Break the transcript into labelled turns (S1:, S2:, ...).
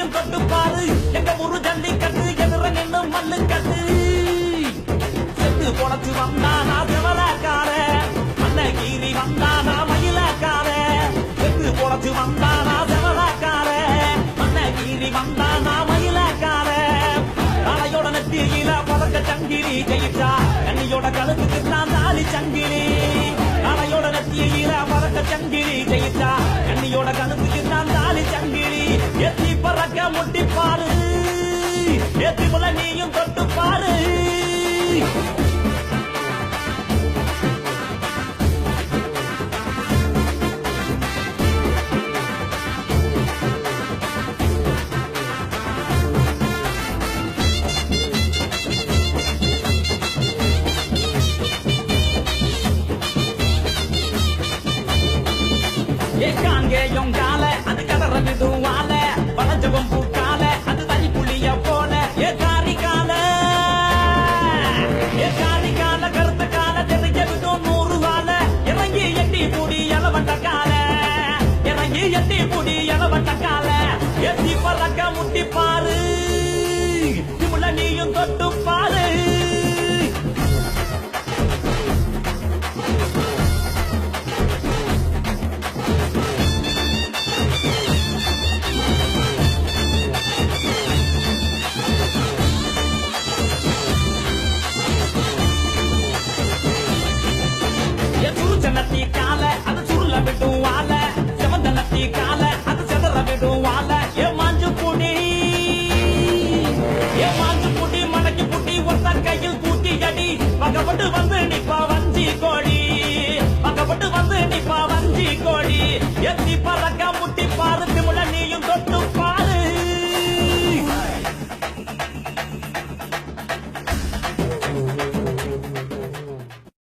S1: நீயும் தொட்டு பாரு. எங்க ஒரு ஜல்லி கட்டு எதிர நின்னு மல்லு கட்டு செத்து பொழைச்சு வந்தானா செவலக்கார அன்னகீரி வந்தானா மயிலக்கார செத்து பொழைச்சு வந்தானா செவலக்கார அன்னகீரி வந்தானா மயிலக்கார தலையோட நெத்தியில பதக்க சங்கிலி ஜெயிச்சா. கண்ணியோட கழுத்துக்கு நான் தாலி சங்கிலி. தலையோட நெத்தியில பதக்க எத்தி முட்டி பாரு. எத்தி முல நீயும் தொட்டு பாரு. ஏ காங்கேயும் கால அது கதற விடுவால ராஜவம் பூக்கால அது தனி புள்ளிய போல. ஏ தாரி கால ஏ தாரி கால கருத்த கால தெரிஞ்ச விடும் நூறு எட்டி புடி எலவட்ட கால.